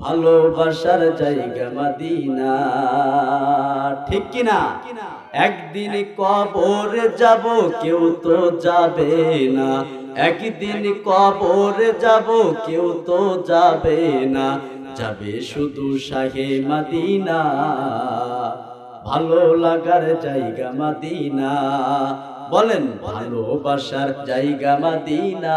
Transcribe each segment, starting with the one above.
ভালোবাসার জায়গা মাদিনা। ঠিক কিনা? একদিন কবরে যাব, কেউ তো যাবে না। একদিন কবরে যাব, কেউ তো যাবে না। যাবে শুধু শাহে মাদিনা। ভালো লাগার জায়গা মাদিনা। বলেন ভালোবাসার জায়গা মাদিনা।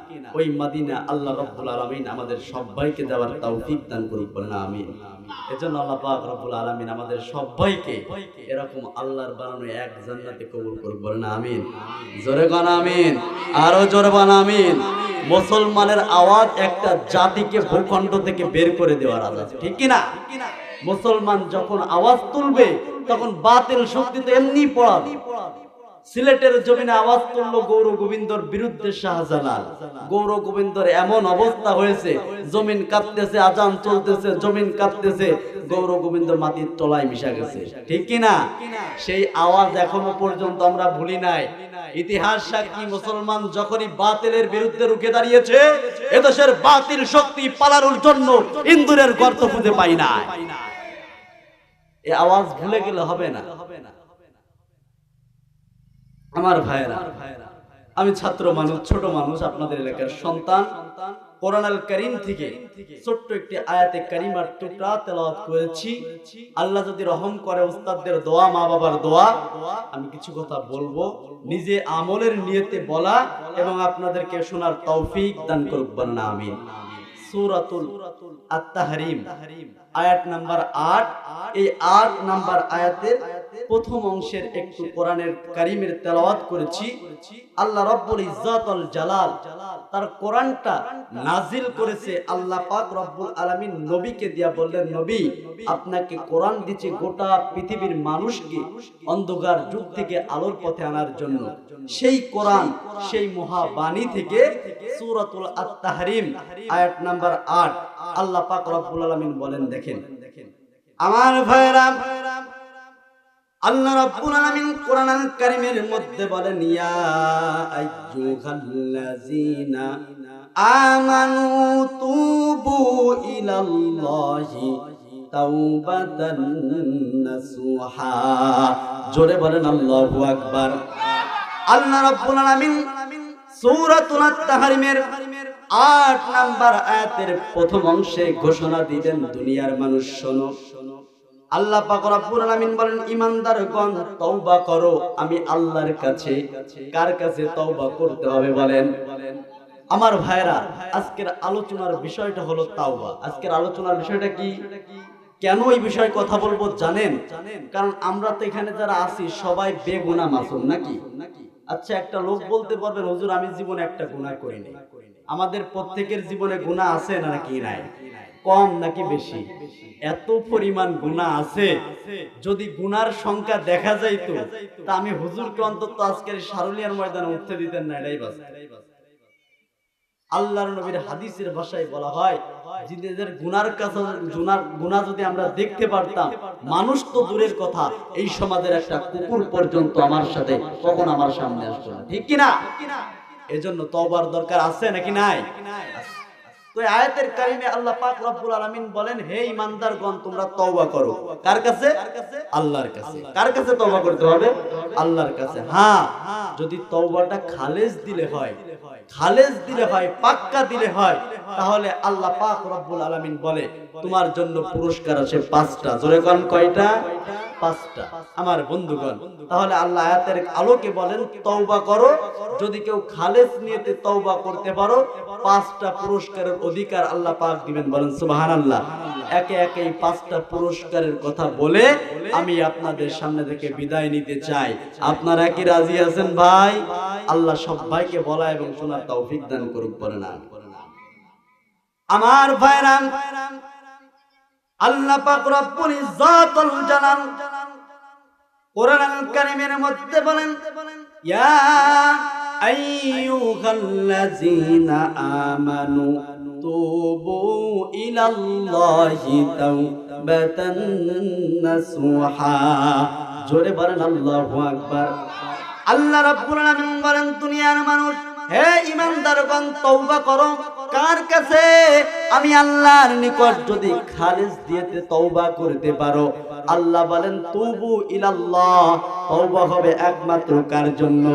ওই মাদিনা আল্লাহ রব্বুল আলমিন আমাদের সবাইকে দেওয়ার তৌফিক দান করুক বলেন, আমিন। এজন্য আল্লাহ পাক রব্বুল আলমিন আমাদের সবাইকে এরকম আল্লাহর বানানো এক জান্নাতে কবুল করুক বলেন, আমিন। জোরে গান, আমিন। আরও জোরে বান, আমিন। মুসলমানের আওয়াজ একটা জাতিকে ভূখণ্ড থেকে বের করে দেওয়ার আওয়াজ, ঠিক কিনা? মুসলমান যখন আওয়াজ তুলবে, তখন বাতিল শক্তি তো এমনি পড়াবে। সিলেটের জমিনে আওয়াজ তুললো গৌর গোবিন্দর বিরুদ্ধে শাহজালাল। গৌর গোবিন্দর এমন অবস্থা হয়েছে, জমিন কাঁপতেছে, আজান চলতেছে, জমিন কাঁপতেছে, গৌর গোবিন্দ মাটির তলায় মিশা গেছে। ঠিক কি না সেই আওয়াজ এখনও পর্যন্ত আমরা ভুলি নাই। ইতিহাস সাক্ষী, মুসলমান যখনই বাতিলের বিরুদ্ধে রুখে দাঁড়িয়েছে, এদেশের বাতিল শক্তি পালানোর জন্য ইন্দুরের গর্ত খুঁজে পাই না এই আওয়াজ ভুলে গেলে হবে না হবে না। আমার ভাইয়েরা, আমি ছাত্র মানুষ, ছোট মানুষ, আপনাদের এলাকার সন্তান। করিম থেকে ছোট্ট একটি আয়াতে কারিমার টুকরা তেলাওয়াত করেছি। আল্লাহ যদি রহম করে দোয়া মা বাবার দোয়া, আমি কিছু কথা বলব। নিজে আমলের নিয়তে বলা এবং আপনাদেরকে শোনার তৌফিক দান করুক বলেন আমিন। সূরাতুল আত-তাহরিম। আয়াত নাম্বার আট। এই আট নাম্বার আয়াতের প্রথম অংশের একটু কোরআনের কারিমের তেলাওয়াত করেছি। আল্লাহ রব্বুল ইজ্জাতুল জালাল তার কোরআনটা নাজিল করেছে। আল্লাহ পাক রব্বুল আলামিন নবীকে দিয়া বললেন, নবী, আপনাকে কোরআন দিচ্ছে গোটা পৃথিবীর মানুষকে অন্ধকার যুগ থেকে আলোর পথে আনার জন্য। সেই কোরআন, সেই মহাবাণী থেকে সূরাতুল আত-তাহরিম, আয়াত নাম্বার 8 আল্লাহ পাক রব্বুল আলামিন বলেন, দেখেন আমার ভাইরা, আল্লাহ রাব্বুল আলামিন কোরআন কারীমের মধ্যে বলেন, ইয়া আইয়ুহাল্লাযিনা আমানু তুবু ইলাল্লাহি তাওবাতান নাসুহা। জোরে বলেন, আল্লাহু আকবার। আল্লাহ রাব্বুল আলামিন সূরাতুল তাহরিমের 8 নাম্বার আয়াতের প্রথম অংশে ঘোষণা দিবেন দুনিয়ার মানুষ, শোনো। আল্লাহ বলেন করো। আমি আল্লাহর কাছে কার কাছে করতে হবে বলেন? আমার ভাইরা আজকের আলোচনার বিষয়টা হলো তাওবা। আজকের আলোচনার বিষয়টা কি? কেন এই বিষয়ে কথা বলব জানেন? কারণ আমরা তো এখানে যারা আছি, সবাই বেগুনা মাসুম, নাকি? আচ্ছা একটা লোক বলতে পারবেন, হুজুর, আমি জীবনে একটা গুনাহ করিনি। আমাদের প্রত্যেকের জীবনে গুনাহ আছে নাকি নাই? কম নাকি বেশি? এত পরিমাণ গুণা আছে। যদি গুনার সংখ্যা দেখা যাইতো, তা আমি হুজুরকে অন্তত আজকের সারুলিয়ার ময়দানে উঠতে দিতেন না, এটাই বাস আল্লাহর নবীর হাদিসের ভাষায় বলা হয়, জিনেদের গুনার কাছে গুনাহ যদি আমরা দেখতে পারতাম, মানুষ তো দূরের কথা, এই সমাজের একটা কুকুর পর্যন্ত আমার সাথে কখন আমার সামনে আসতো ঠিক কি না এজন্য তওবার দরকার আছে নাকি নাই? হ্যাঁ তওবাটা দিলে হয় দিলে হয়, পাক্কা দিলে হয়, তাহলে আল্লাহ পাক রব্বুল আলামিন বলে, তোমার জন্য পুরস্কার আছে পাঁচটা। জোরে কয়টা? পাঁচটা। আমার বন্ধুগণ, তাহলে আল্লাহ আয়াতের আলোকে বলেন, তওবা করো। যদি কেউ নিয়েতে তওবা করতে পারো, পাঁচটা পুরস্কারের অধিকার আল্লাহ পাক দিবেন। বলেন একে একে পাঁচটা পুরস্কারের কথা বলে আমি আপনাদের সামনে থেকে বিদায় নিতে চাই। আপনারা কি রাজি আছেন ভাই? আল্লাহ সবাইকে বলা এবং শোনার তৌফিক দান করুক, বলেন আমি আমার আল্লাহ পাক রব্বুল জালাল কোরআন কারিমের মধ্যে বলেন, ইয়া আইয়ুহাল্লাযীনা আমানু তুবু ইলাল্লাহি তাওবাতান নাসুহা। জোরে বলেন আল্লাহু আকবার। আল্লাহ রাব্বুল আলামিন বলেন, দুনিয়ার মানুষ আমি আল্লাহর নিকট যদি খালিস দিয়েতে করতে পারো। আল্লাহ বলেন, তুবু ইলাল্লাহ। হবে একমাত্র কার জন্য?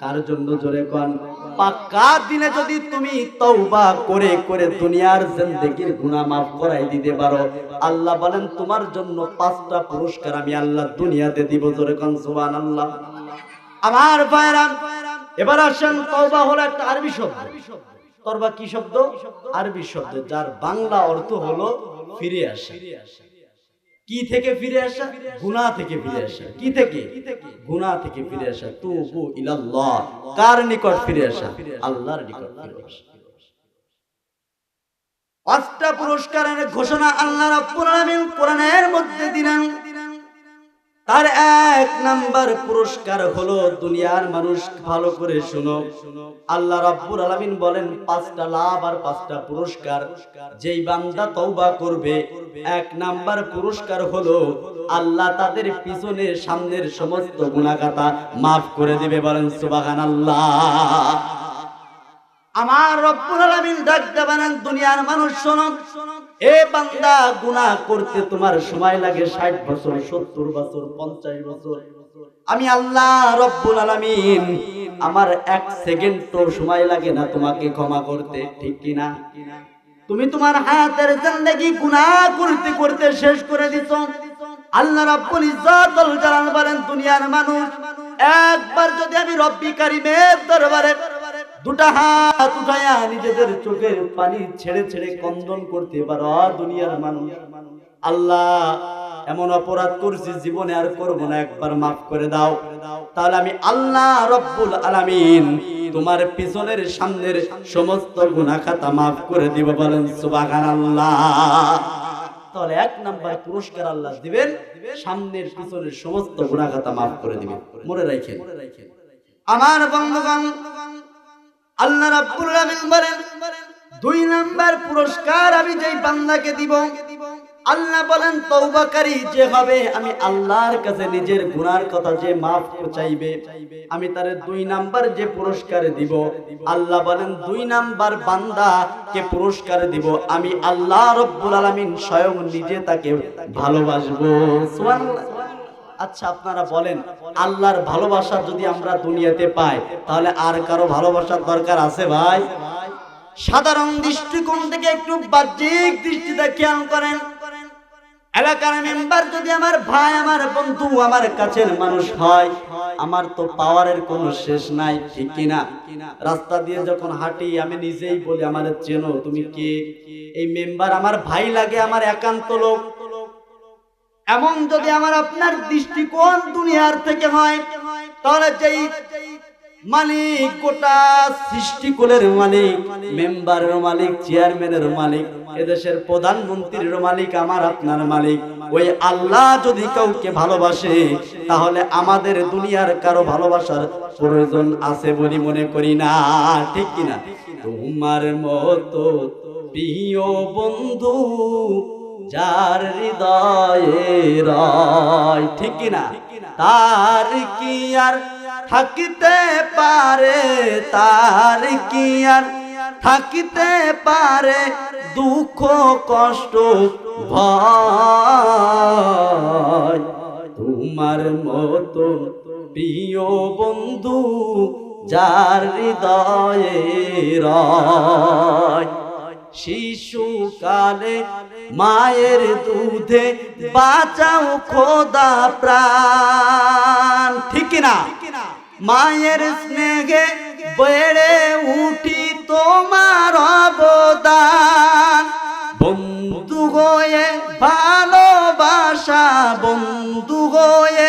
কার জন্য জোরে কোন? পাক্কা দিনে যদি তুমি তওবা করে করে দুনিয়ার জিন্দেগির গুনাহ মাফ করাই দিতে পারো। আল্লাহ বলেন, তোমার জন্য পাঁচটা পুরস্কার আমি আল্লাহ দুনিয়াতে দিব। জোরে কোন, সুবহানাল্লাহ। আমার ভাইরা এবার আসেন, তওবা হলো একটা আরবি শব্দ। তরবা কি শব্দ? আরবি শব্দ, যার বাংলা অর্থ হলো ফিরে আসা। কি থেকে ফিরে আসা? গুনাহ থেকে ফিরে আসা। কি থেকে? গুনাহ থেকে ফিরে আসা। তুবু ইলাল্লাহ। কার নিকট ফিরে আসা? আল্লাহর নিকট ফিরে আসা। পাঁচটা পুরস্কারের ঘোষণা আল্লাহ রাব্বুল আলামিন কোরআনের মধ্যে দিলেন। তার এক নাম্বার পুরস্কার হলো দুনিয়ার মানুষ ভালো করে শুনো। আল্লাহ রাব্বুল আলামিন বলেন, পাঁচটা লাভ আর পাঁচটা পুরস্কার, যেই বান্দা তওবা করবে, এক নাম্বার পুরস্কার হলো আল্লাহ তাদের পিছনে সামনের সমস্ত গুনাহগাতা মাফ করে দিবে বলেন সুবহানাল্লাহ। আমার রব্বুল আলামিন ডাক দেবেন দুনিয়ার মানুষ শোনো। এ বান্দা গুনাহ করতে তোমার সময় লাগে 60 বছর 70 বছর 50 বছর। আমি আল্লাহ রব্বুল আলামিন, আমার এক সেকেন্ড তো সময় লাগে না তোমাকে ক্ষমা করতে, ঠিক কি না? তুমি তোমার হায়াতের জিন্দেগি গুনাহ করতে করতে শেষ করে দিছো। আল্লাহ রাব্বুল ইজ্জাতুল জালাল বলেন, দুনিয়ার মানুষ, একবার যদি আমি রব্বি কারিমের দরবারে দুটা হাত উঠায়া নিজেদের চোখের পানি ছেড়ে ছেড়ে কন্দন করতে পারো দুনিয়ার মানুষ। আল্লাহ, এমন অপরাধ করছি, জীবনে আর করব না, একবার মাফ করে দাও। তাহলে আমি আল্লাহ রব্বুল আলামিন তোমার পিছনের সামনের সমস্ত গুনাহ খাতা মাফ করে দিব, বলেন সুবহানাল্লাহ। তাহলে এক নাম্বার পুরস্কার আল্লাহ দিবেন, সামনের পিছনের সমস্ত গুনাহ খাতা মাফ করে দিবেন। মনে রাখেন। আমার বন্ধুগণ আল্লাহ রাব্বুল আলামিন বলেন, দুই নাম্বার পুরস্কার আমি যেই বান্দাকে দিব, আল্লাহ বলেন, তওবাকারী যে হবে, আমি আল্লাহর কাছে নিজের গুনার কথা যে মাফ চাইবে, আমি তার দুই নাম্বার যে পুরস্কার দিব, আল্লাহ বলেন, দুই নাম্বার বান্দা কে পুরস্কার দিব, আমি আল্লাহ রব্বুল আলামিন স্বয়ং নিজে তাকে ভালোবাসবো। সুবহানাল্লাহ। আচ্ছা আপনারা বলেন, আল্লাহর ভালোবাসা যদি আমরা দুনিয়াতে পাই, তাহলে আর কারও ভালোবাসার দরকার আছে ভাই? সাধারণ দৃষ্টিকোণ থেকে একটু বাহ্যিক দৃষ্টিতে খেয়াল করেন। এলাকার মেম্বার যদি আমার ভাই, আমার বন্ধু, আমার কাছের মানুষ হয়, আমার তো পাওয়ারের কোনো শেষ নাই, ঠিক কিনা রাস্তা দিয়ে যখন হাঁটি, আমি নিজেই বলি, আমার চেনো, তুমি কে? এই মেম্বার আমার ভাই লাগে, আমার একান্ত লোক। এমন যদি আমার আপনার দৃষ্টিকোণ দুনিয়ার থেকে হয়, তাহলে যেই মালিক গোটা সৃষ্টিকুলের মালিক, মেম্বারের মালিক, চেয়ারম্যানের মালিক, এদেশের প্রধানমন্ত্রীর মালিক, আমার আপনার মালিক, ওই আল্লাহ যদি কাউকে ভালোবাসে, তাহলে আমাদের দুনিয়ার কারও ভালোবাসার প্রয়োজন আছে বলে মনে করি না। ঠিক কিনা? তোমার মতো প্রিয় বন্ধু যার হৃদয়ে রয়, ঠিক কিনা? তার কি আর থাকিতে পারে? তার কি আর থাকিতে পারে? দুঃখ, কষ্ট, ভয়। তোমার মতো প্রিয় বন্ধু যার হৃদয়ে রয় শিশুকালে মায়ের দুধে বাঁচাও খোদা প্রাণ। ঠিক না? মায়ের স্নেহে বেড়ে উঠি তোমার অবদান। বন্ধু হয়ে ভালোবাসা, বন্ধু হয়ে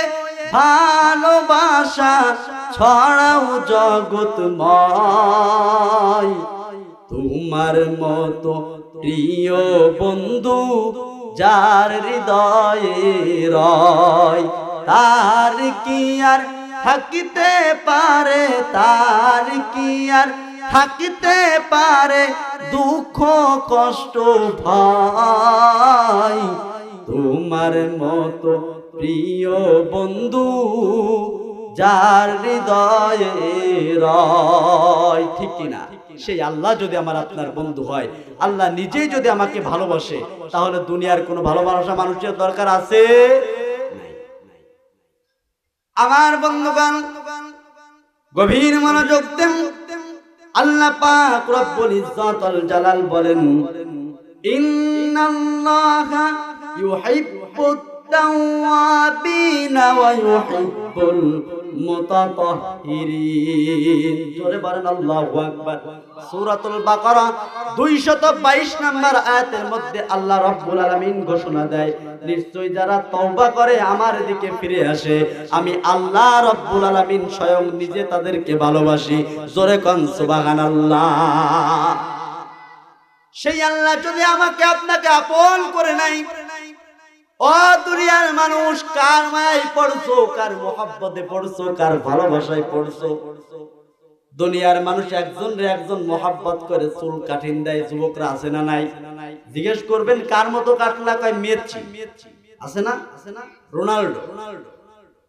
ভালোবাসা, ছড়াও জগৎ জগৎময়। তোমার মতো প্রিয় বন্ধু, যার হৃদয়ে রয়, তার কি আর থাকিতে পারে, তার কি আর থাকিতে পারে দুঃখ, কষ্ট ভাই তোমার মতো প্রিয় বন্ধু, যার হৃদয়ে রয়, ঠিক কিনা? সেই আল্লাহ যদি আমার আপনার বন্ধু হয়, আল্লাহ নিজেই যদি আমাকে ভালোবাসে, তাহলে দুনিয়ার কোনো ভালোবাসা মানুষের দরকার আছে? আমার বন্ধুগণ, গভীর মনোযোগ দেন। আল্লাহ পাক রব্বুল ইজ্জাতুল জালাল বলেন, ইন্নাল্লাহা ইউহিব্বুত ওয়া ইউহিব্বুল মুতাতাহহিরিন জোরে বলেন, আল্লাহু আকবার। সূরাতুল বাকারা 222 নম্বর আয়াতের মধ্যে আল্লাহ রাব্বুল আলামিন ঘোষণা দেয়, নিশ্চয়ই যারা তওবা করে আমার দিকে ফিরে আসে, আমি আল্লাহ রাব্বুল আলামিন স্বয়ং নিজে তাদেরকে ভালোবাসি। জোরে কোন, সুবহানাল্লাহ। সেই আল্লাহ যদি আমাকে আপনাকে আপন করে নাই ও দুনিয়ার মানুষ, কার মায়ায় পড়ছো, কার মোহাব্বতে পড়ছো, কার ভালোবাসায় পড়ছো? দুনিয়ার মানুষ একজন রে একজন মোহাব্বত করে চুল কাঠিন দেয়, যুবকরা আছে না নাই? জিজ্ঞেস করবেন, কার মতো কাটলা? কয় মেয়েছি আছে না আছে না? রোনাল্ডো।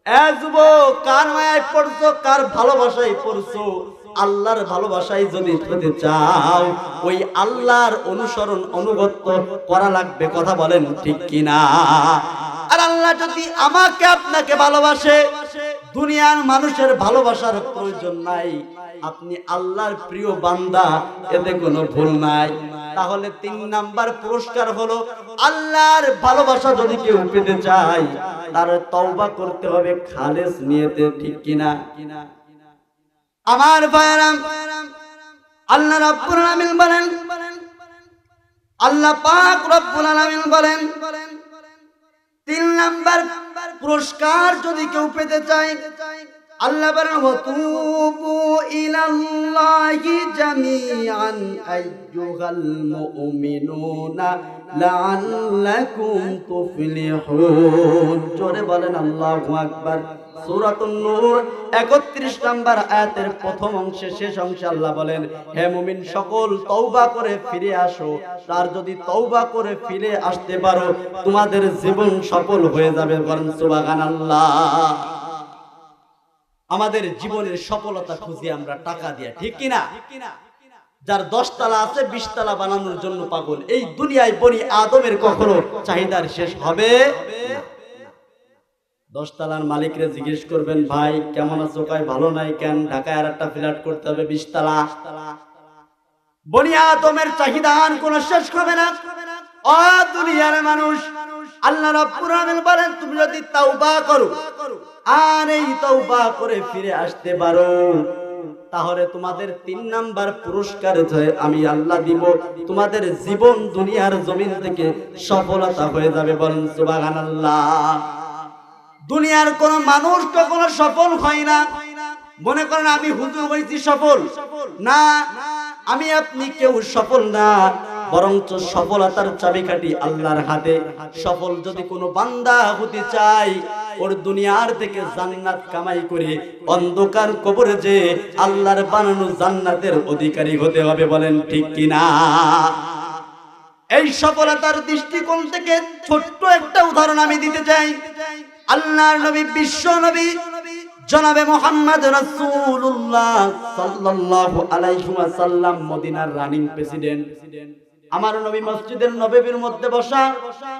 এ যুবক, কার মায়ায় পড়ছো, কার ভালোবাসায় পড়ছো? আল্লাহর ভালোবাসায় যদি পেতে চাও, ওই আল্লাহর অনুসরণ অনুগত্য করা লাগবে, কথা বলেন ঠিক কিনা? আর আল্লাহ যদি আমাকে আপনাকে ভালোবাসে, দুনিয়ার মানুষের ভালোবাসার প্রয়োজন নাই। আপনি আল্লাহর প্রিয় বান্দা, এতে কোনো ভুল নাই। তাহলে তিন নাম্বার পুরস্কার হলো, আল্লাহর ভালোবাসা যদি কেউ পেতে চায়, তার তওবা করতে হবে খালেস নিয়েতে, ঠিক কিনা? আমার ভাইরাম আল্লাহ রাব্বুল আলামিন বলেন, আল্লাহ পাক রব্বুল আলামিন বলেন, তিন নাম্বার পুরস্কার যদি কেউ পেতে চায়, আল্লাহ বলেন, ওয়াতুবু ইলাল্লাহি জামিআন, আইয়ুহাল মুমিনুনা লাআল্লাকুম তুফলিহুন। জোরে বলেন আল্লাহু আকবার। সূরাতুন নূর 31 নাম্বার আয়াতের প্রথম অংশে শেষ অংশে আল্লাহ বলেন, হে মুমিন, সকল তওবা করে ফিরে আসো। তার যদি তওবা করে ফিরে আসতে পারো, তোমাদের জীবন সফল হয়ে যাবে আমাদের জীবনের সফলতা খুঁজি আমরা টাকা দিয়া, ঠিক কিনা যার দশ তালা আছে, বিশ তালা বানানোর জন্য পাগল। এই দুনিয়ায় বনি আদমের কখনো চাহিদার শেষ হবে? দশ তালার মালিকরে জিজ্ঞেস করবেন, ভাই, কেমন আছো? কয়, ভালো নাই কেন? ঢাকায় আর একটা ফ্ল্যাট করতে হবে বিশ তালা বনি আদমের চাহিদা আর শেষ হবে না। ও দুনিয়ার মানুষ, আল্লাহ রাব্বুল আলামিন বলেন, তুমি যদি তাওবা করো আর এই তওবা করে ফিরে আসতে পারো, তাহলে তোমাদের তিন নাম্বার পুরস্কার আমি আল্লাহ দিব। তোমাদের জীবন দুনিয়ার জমিন থেকে সফলতা হয়ে যাবে বলেন, সুবহানাল্লাহ। দুনিয়ার কোন মানুষ কখনো সফল হয় না। মনে করেন আমি হুজুর হয়েছি সফল। না, আমি আপনি কেউ সফল না, বরঞ্চ সফলতার চাবিকাঠি আল্লাহর হাতে। সফল যদি কোনো বান্দা হতে চায়, ওর দুনিয়ার থেকে জান্নাত কামাই করে অন্ধকার কবরে যে আল্লাহর বানানো জান্নাতের অধিকারী হতে হবে বলেন ঠিক কিনা এই সফলতার দৃষ্টিকোণ থেকে ছোট্ট একটা উদাহরণ আমি দিতে চাই। আল্লাহর নবী, বিশ্ব নবী, জনাবে মোহাম্মদ রাসূলুল্লাহ সাল্লাল্লাহু আলাইহি ওয়াসাল্লাম, মদিনার রানিং প্রেসিডেন্ট। আমার নবী মসজিদের নববীর মধ্যে বসা,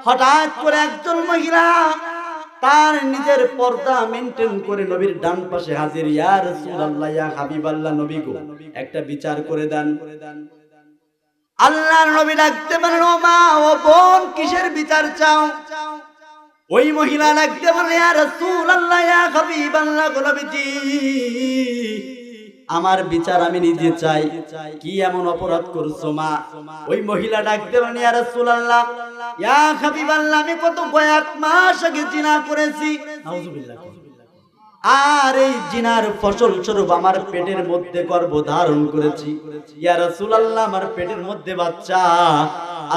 হঠাৎ করে একজন মহিলা তার নিজের পর্দা মেনটেন করে নবীর ডান পাশে হাজির, ইয়া রাসূলুল্লাহ, ইয়া হাবিবাল্লাহ, নবী গো, একটা বিচার করে দেন। আল্লাহর নবী ডাকতে পারেন, ও মা, ও বোন, কিসের বিচার চাও? ওই মহিলা লাগতে বলে আর আমার বিচার আমি নিজে চাই। কি এমন অপরাধ করছ মা? ওই মহিলা ডাকতে পারেন আর সুলাল্লাহ ইয়া হাবিবাল্লাহ, আমি কত কয়েক মাস আগে জিনা করেছি। নাউজুবিল্লাহ। আর এই জিনার ফসল স্বরূপ আমার পেটের মধ্যে গর্ভ ধারণ করেছি আমার পেটের মধ্যে বাচ্চা।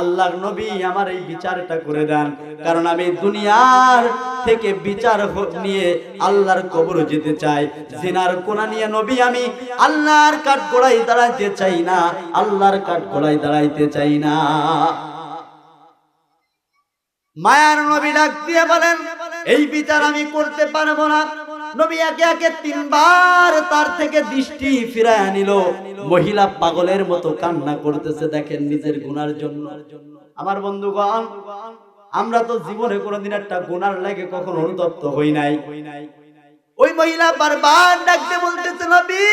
আল্লাহর নবী আমার এই বিচারটা করে দেন। কারণ আমি দুনিয়ার থেকে বিচার নিয়ে আল্লাহর কবরে যেতে চাই। জিনার কোনা নিয়ে নবী, আমি আল্লাহর কাঠ গোড়ায় দাঁড়াইতে চাই না। আল্লাহর কাঠ গোড়ায় দাঁড়াইতে চাই না। মায়ার নবী ডাক দিয়ে বলেন, এই বিচার আমি করতে পারব না। নবী একে একে তিনবার তার থেকে দৃষ্টি ফিরায় আনিল মহিলা পাগলের মতো কান্না করতেছে দেখেন নিজের গুনার জন্য। আমার বন্ধুগণ, আমরা তো জীবনে কোনোদিন একটা গুনার লাগে কখন অনুতপ্ত হই নাই। ওই মহিলা বারবার ডাকতে বলতেছে, নবী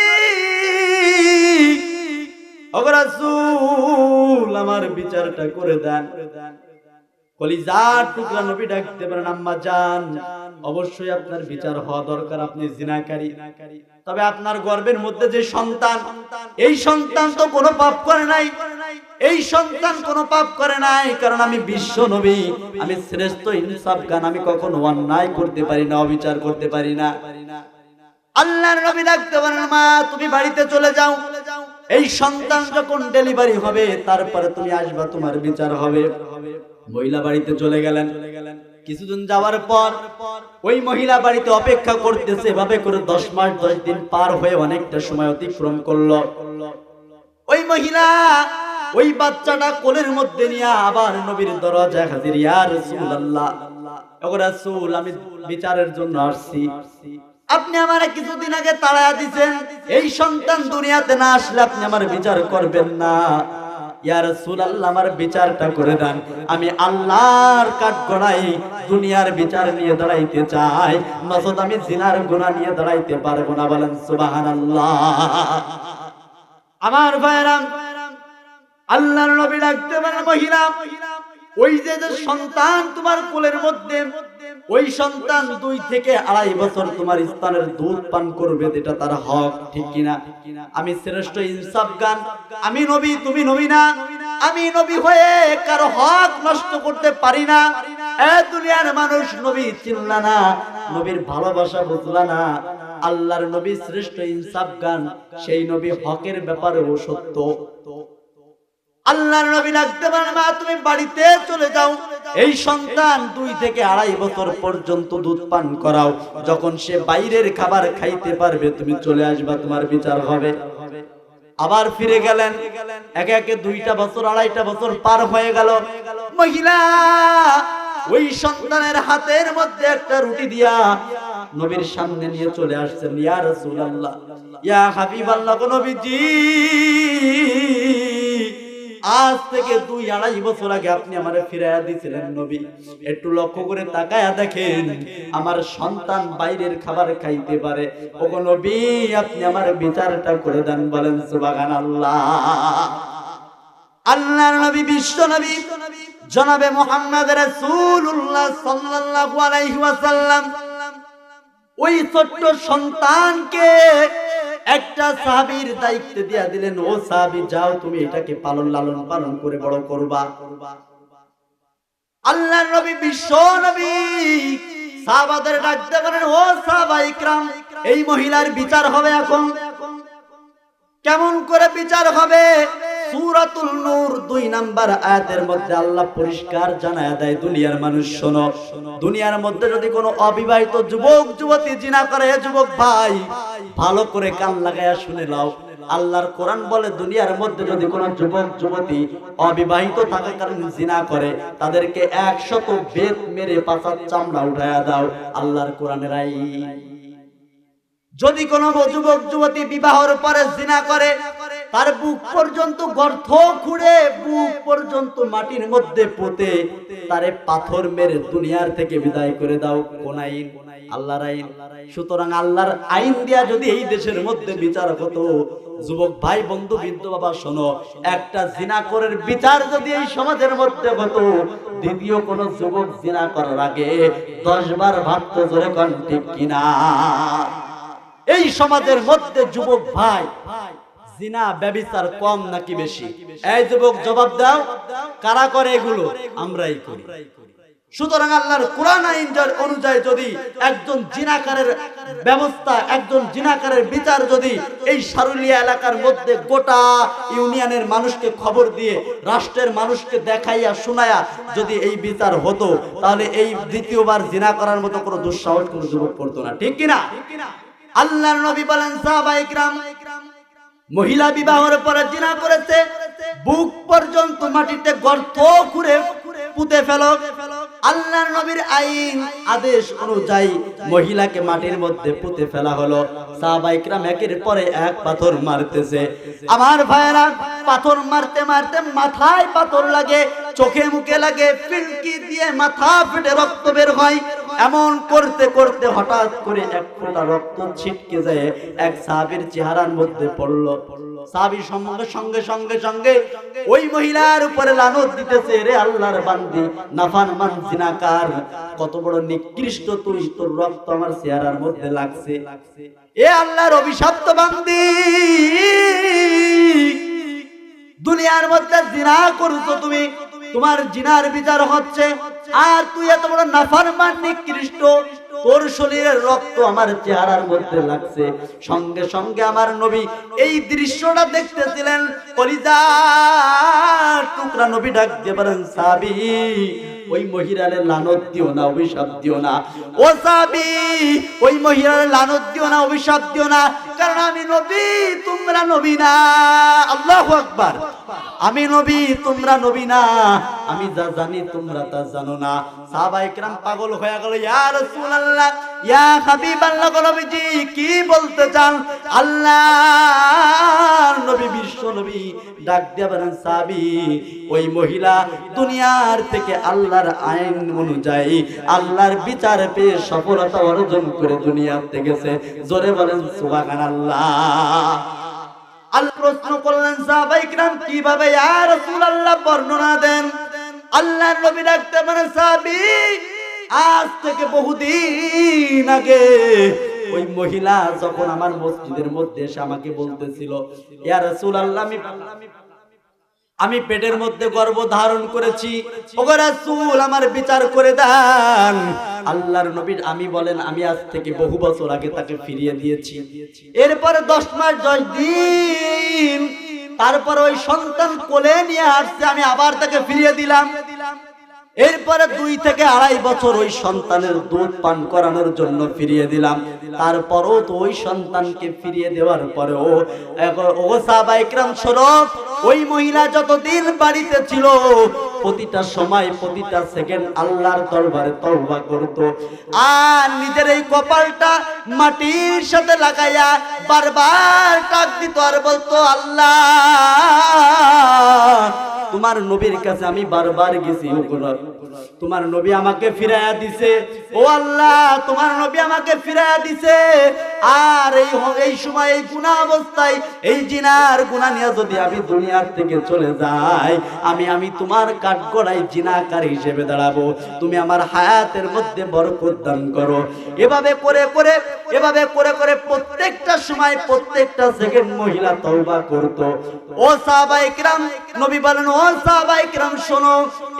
আমার বিচারটা করে দেন। কারণ আমি বিশ্ব নবী, আমি শ্রেষ্ঠ ইনসাফ গান, আমি কখনো অন্যায় করতে পারি না, অবিচার করতে পারি না। আল্লাহর নবী ডাকতে পারেন, মা, তুমি বাড়িতে চলে যাও। এই সন্তান যখন ডেলিভারি হবে, তারপরে তুমি আসবা, তোমার বিচার হবে। মহিলা বাড়িতে চলে গেলেন। কিছুদিন যাওয়ার পর ওই মহিলা বাড়িতে অপেক্ষা করতেছে এভাবে করে দশ মাস, দশ দিন পার হয়ে অনেকটা সময় অতিক্রম করল। ওই মহিলা ওই বাচ্চাটা কোলের মধ্যে নিয়ে আবার নবীর দরজায় হাজির, ইয়া রাসূলুল্লাহ। ওগো রাসূল, আমি বিচারের জন্য আসছি। আপনি আমার কিছুদিন আগে তাড়া দিছেন। এই সন্তান দুনিয়াতে না আসলে আপনি আমার বিচার করবেন না। ইয়া রাসূলুল্লাহ, আমার বিচারটা করে দেন। আমি আল্লাহর কাঠ গড়াই দুনিয়ার বিচার নিয়ে দাঁড়াইতে চাই। আমি জিনার গুনাহ নিয়ে দাঁড়াইতে পারব না, বলেন সুবহানাল্লাহ। আমার ভাইরাম আল্লাহর নবী ডাকতে পারে মহিলা, ওই যে সন্তান তোমার কোলের মধ্যে ওই সন্তান দুই থেকে আড়াই বছর তোমার স্থানের দুধ পান করবে এটা তার হক, ঠিক কিনা? আমি শ্রেষ্ঠ ইনসাফ গান। আমি নবী, তুমি নবী না। আমি নবী হয়ে কারও হক নষ্ট করতে পারি না। এ দুনিয়ার মানুষ নবী চিনলা না, নবীর ভালোবাসা বুঝলা না। আল্লাহর নবী শ্রেষ্ঠ ইনসাফ গান, সেই নবী হকের ব্যাপারেও সত্য। আল্লাহর নবী লাগতে পারে মা, তুমি বাড়িতে চলে যাও। এই সন্তান দুই থেকে আড়াই বছর পর্যন্ত দুধ পান করাও। যখন সে বাইরের খাবার খাইতে পারবে, তুমি চলে আসবা, তোমার বিচার হবে। আবার ফিরে গেলেন। একে একে দুইটা বছর, আড়াইটা বছর পার হয়ে গেল। মহিলা, ওই সন্তানের হাতের মধ্যে একটা রুটি দিয়া নবীর সামনে নিয়ে চলে আসছেন। ইয়া রাসূলুল্লাহ, ইয়া হাবিবাল্লাহ নবীজি আজ থেকে দুই আড়াই বছর আগে আপনি আমার ফিরাইয়া দিয়েছিলেন নবী। একটু লক্ষ্য করে তাকায়া দেখেন, আমার সন্তান বাইরের খাবার খাইতে পারে। ওগো নবী, আপনি আমার বিচারটা করে দেন বলেন, সুবহানাল্লাহ। আল্লাহর নবী, বিশ্ব নবী, জনাবে মুহাম্মদ রাসূলুল্লাহ সাল্লাল্লাহু আলাইহি ওয়াসাল্লাম, ওই ছোট্ট সন্তানকে একটা সাহাবীর দায়িত্ব দিয়া দিলেন, ও সাহাবি, যাও তুমি এটাকে পালন লালন পালন করে বড় করবা। আল্লাহর নবী, বিশ্ব নবী, সাহাবাদের ডাকতে পারেন ও সাহাবা ইকরাম, এই মহিলার বিচার হবে এখন। কেমন করে বিচার হবে? সূরাতুল নূর দুই নাম্বার আয়াতের মধ্যে আল্লাহ পরিষ্কার জানায় দেয়, দুনিয়ার মানুষ শোনো, দুনিয়ার মধ্যে যদি কোনো অবিবাহিত যুবক, যুবতী জিনা করে যুবক ভাই, ভালো করে কান লাগায়া শুনে নাও। আল্লাহর কোরআন বলে, দুনিয়ার মধ্যে যদি কোনো যুবক, যুবতী অবিবাহিত থাকার কারণে জিনা করে, তাদেরকে একশত বেত মেরে পাশার চামড়া উঠায়া দাও। আল্লাহর কোরআনের আইন। যদি কোনো যুবক, যুবতী বিবাহর পরে জিনা করে তার বুক পর্যন্ত গর্ত খুঁড়ে, বুক পর্যন্ত মাটির মধ্যে পুঁতে তারে পাথর মেরে দুনিয়ার থেকে বিদায় করে দাও। কোন আইন? আল্লাহর আইন। সুতরাং আল্লাহর আইন দিয়া যদি এই দেশের মধ্যে বিচার হতো, যুবক ভাই, বন্ধু, বৃদ্ধ বাবা, শোনো, একটা জিনাকরের বিচার যদি এই সমাজের মধ্যে হতো, দ্বিতীয় কোন যুবক জিনা করার আগে দশ বার ভাবতো জোরে কন, ঠিক কিনা? এই সমাজের মধ্যে যুবক ভাই জিনা ব্যবিচার কম নাকি বেশি? এই যুবক জবাব দাও কারা করে এগুলো? আমরাই করি। সুতরাং আল্লাহর কোরআন আইন অনুযায়ী যদি একজন জিনাকারের ব্যবস্থা একজন জিনাকারের বিচার যদি এই সারুলিয়া এলাকার মধ্যে গোটা ইউনিয়নের মানুষকে খবর দিয়ে রাষ্ট্রের মানুষকে দেখাইয়া শোনায়া যদি এই বিচার হতো তাহলে এই দ্বিতীয়বার জিনা করার মতো কোনো দুঃসাহস কোনো যুবক করতো না। ঠিক কিনা? আল্লাহর নবী বলেন সাহাবায়ে কিরাম মহিলা বিবাহের পরে জিনা করেছে, বুক পর্যন্ত মাটিতে গর্ত খুঁড়ে পুঁতে ফেল। আল্লাহর নবীর আইন, আদেশ অনুযায়ী মহিলাকে মাটির মধ্যে পুঁতে ফেলা হলো। পরে এক পাথর মারতেছে। আমার ভাইয়েরা, পাথর মারতে মারতে মাথায় পাথর লাগে চোখে মুখে লাগে ফিলকি দিয়ে মাথা ফেটে রক্ত বের হয়। এমন করতে করতে হঠাৎ করে এক ফোঁটা রক্ত ছিটকে যায়, এক সাহাবীর চেহারার মধ্যে পড়ল। সাহাবী সঙ্গে সঙ্গে সঙ্গে সঙ্গে ওই মহিলার উপরে লানত দিতেছে, রে আল্লাহর বান্দি, নাফান মান জিনাকার, কত বড় নিকৃষ্ট তুই, তোর রক্ত আমার চেহারার মধ্যে লাগছে। এ আল্লাহর অভিশপ্ত বান্দি, দুনিয়ার মধ্যে জিনা করছ তুমি তোমার জিনার বিচার হচ্ছে। আর তুই এত বড় নাফারমান নিকৃষ্ট তোর শরীরের রক্ত আমার চেহারার মধ্যে লাগছে। সঙ্গে সঙ্গে আমার নবী এই দৃশ্যটা দেখতেছিলেন। কলিজা টুকরা নবী ডাক দিয়ে পারেন সাবি ওই মহিলারে লানত দিও না অভিশাপ দিও না। ও সাবি ওই মহিলারে লানত দিও না অভিশাপ দিও না। কারণ আমি নবী তোমরা নবী না। আল্লাহু আকবার। আমি নবী তোমরা নবী না। আমি যা জানি তোমরা তা জানো না। সাহাবা ইকরাম পাগল হয়ে গেল ইয়া রাসূলুল্লাহ ইয়া হাবিবাল্লাহ নবীজি কি বলতে চান? আল্লাহর নবী বিশ্ব নবী ডাক দেবেন সাহাবী ওই মহিলা দুনিয়ার থেকে আল্লাহ আল্লাহর আইন অনুযায়ী আল্লাহর বিচার পেয়ে সফলতা অর্জন করে দুনিয়া থেকে গেছে জোরে বলেন, সুবহানাল্লাহ। আল্লাহ প্রশ্ন করলেন কীভাবে বর্ণনা দেন? আল্লাহর নবী মানে সাহাবী, আজ থেকে বহুদিন আগে ওই মহিলা যখন আমার মসজিদের মধ্যে এসে আমাকে বলতেছিল, ইয়া রাসূলুল্লাহ, আমি আমি পেটের মধ্যে গর্ব ধারণ করেছি। আমার বিচার করে দেন। আল্লাহর নবীর আমি বলেন, আমি আজ থেকে বহু বছর আগে তাকে ফিরিয়ে দিয়েছি। এরপরে দশ মাস, দশ দিন, তারপর ওই সন্তান কোলে নিয়ে আসছে, আমি আবার তাকে ফিরিয়ে দিলাম। এরপরে দুই থেকে আড়াই বছর ওই সন্তানের দুধ পান করানোর জন্য ফিরিয়ে দিলাম তারপরও তো ওই সন্তানকে ফিরিয়ে দেওয়ার এখন ও সাহবাইকরাম সরব ওই মহিলা যতদিন বাড়িতে ছিল, প্রতিটা সময়, প্রতিটা সেকেন্ড আল্লাহর দরবারে তওবা করত আর নিজের এই কপালটা মাটির সাথে লাগাইয়া বারবার ডাক দিত আর বলতো, আল্লাহ, তোমার নবীর কাছে আমি বারবার গেছি ও গোলাপ। তোমার নবী আমাকে ফিরাইয়া দিছে। ও আল্লাহ, তোমার নবী আমাকে ফিরাইয়া দিছে। আর এই এই সময়, এই গুণা অবস্থায় এই জিনার গুণা নিয়ে যদি আমি দুনিয়ার থেকে চলে যাই, আমি আমি তোমার কাঠগড়াই জিনাকার হিসেবে দাঁড়াবো। তুমি আমার হায়াতের মধ্যে বরকত দান করো। এভাবে করে করে, এভাবে করে করে প্রত্যেকটা সময়, প্রত্যেকটা সেকেন্ড মহিলা তওবা করত। ও সাহাবায়ে কিরাম নবী বলেন, ও সাহাবায়ে কিরাম শোনো,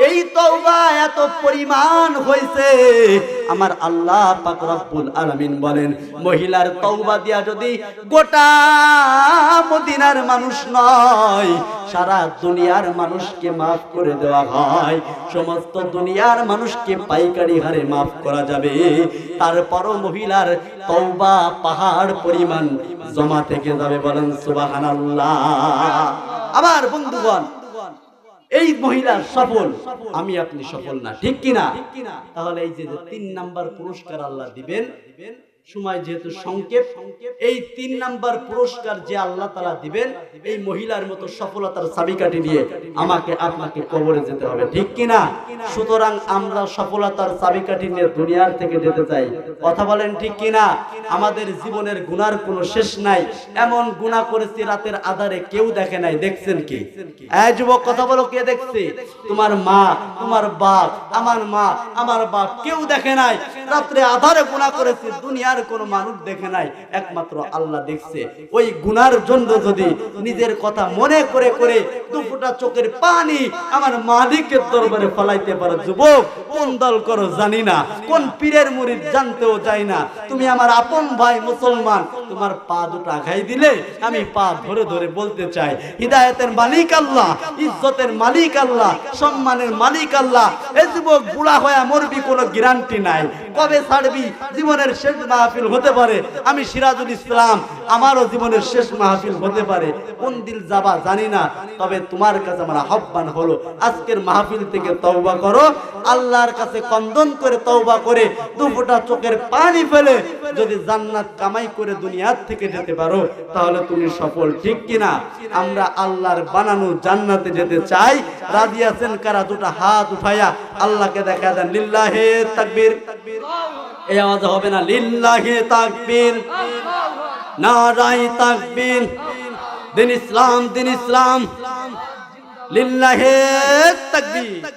এই তওবা এত পরিমাণ হয়েছে। আমার আল্লাহ পাক আলামিন বলেন, মহিলার তওবা দিয়া যদি গোটা মদিনার মানুষ নয়, সারা দুনিয়ার মানুষকে মাফ করে দেওয়া হয়। সমস্ত দুনিয়ার মানুষকে পাইকারি হারে মাফ করা যাবে। তারপরও মহিলার তওবা পাহাড় পরিমাণ জমা থেকে যাবে বলেন সুবহানাল্লাহ। আমার বন্ধুগণ এই মহিলা সফল। আমি আপনি সফল না ঠিক কিনা? তাহলে এই যে তিন নাম্বার পুরস্কার আল্লাহ দিবেন সময় যেহেতু সংক্ষেপ এই তিন নাম্বার পুরস্কার যে আল্লাহ তালা দিবেন এই মহিলার মতো সফলতার চাবিকাঠি নিয়ে আমাকে আপনাকে কবরে যেতে হবে ঠিক কিনা? সুতরাং আমরা সফলতার চাবিকাঠি নিয়ে দুনিয়ার থেকে যেতে চাই। কথা বলেন ঠিক কিনা? আমাদের জীবনের গুনার কোনো শেষ নাই। এমন গুনাহ করেছি রাতের আধারে কেউ দেখে নাই দেখছেন কি? যুবক কথা বলো কে দেখছে? তোমার মা তোমার বাপ আমার মা আমার বাপ কেউ দেখে নাই। রাত্রে আধারে গুনাহ করেছি দুনিয়ার দুনিয়ার কোন মানুষ দেখে নাই, একমাত্র আল্লাহ দেখছে। ওই গুনার জন্য যদি নিজের কথা মনে করে করে দুফুটা চোখের পানি আমার মালিকের দরবারে ফলাইতে পারো। যুবক, কোন দল করো জানি না, কোন পীরের মুরিদ জানতেও যাই না। তুমি আমার আপন ভাই মুসলমান, তোমার পা দুটো আঘাই দিলে আমি পা ধরে ধরে বলতে চাই, হিদায়তের মালিক আল্লাহ, ইজ্জতের মালিক আল্লাহ, সম্মানের মালিক আল্লাহ। এই যুবক, বুড়া হয়ে মরবি কোনো গ্যারান্টি নাই। কবে ছাড়বি? জীবনের শেষ মাহফিল হতে পারে। আমি সিরাজুল ইসলাম, আমারও জীবনের শেষ মাহফিল হতে পারে। কোন দিল যাবা জানি না, তবে তোমার কাছে আমার আহ্বান হলো, আজকের মাহফিল থেকে তওবা করো। আল্লাহর কাছে কন্দন করে তওবা করে দু ফোঁটা চোখের পানি ফেলে যদি জান্নাত কামাই করে দুনিয়ার থেকে যেতে পারো, তাহলে তুমি সফল, ঠিক কিনা? আমরা আল্লাহর বানানো জান্নাতে যেতে চাই। রাজি আছেন কারা? দুটা হাত উঠাইয়া আল্লাহকে দেখা দেন। লিল্লাহে তাকবীর। এই আওয়াজ হবে না লিল্লাহে তাকবীর নারাই তাকবীর দিন ইসলাম দিন ইসলাম লিল্লাহে তাকবীর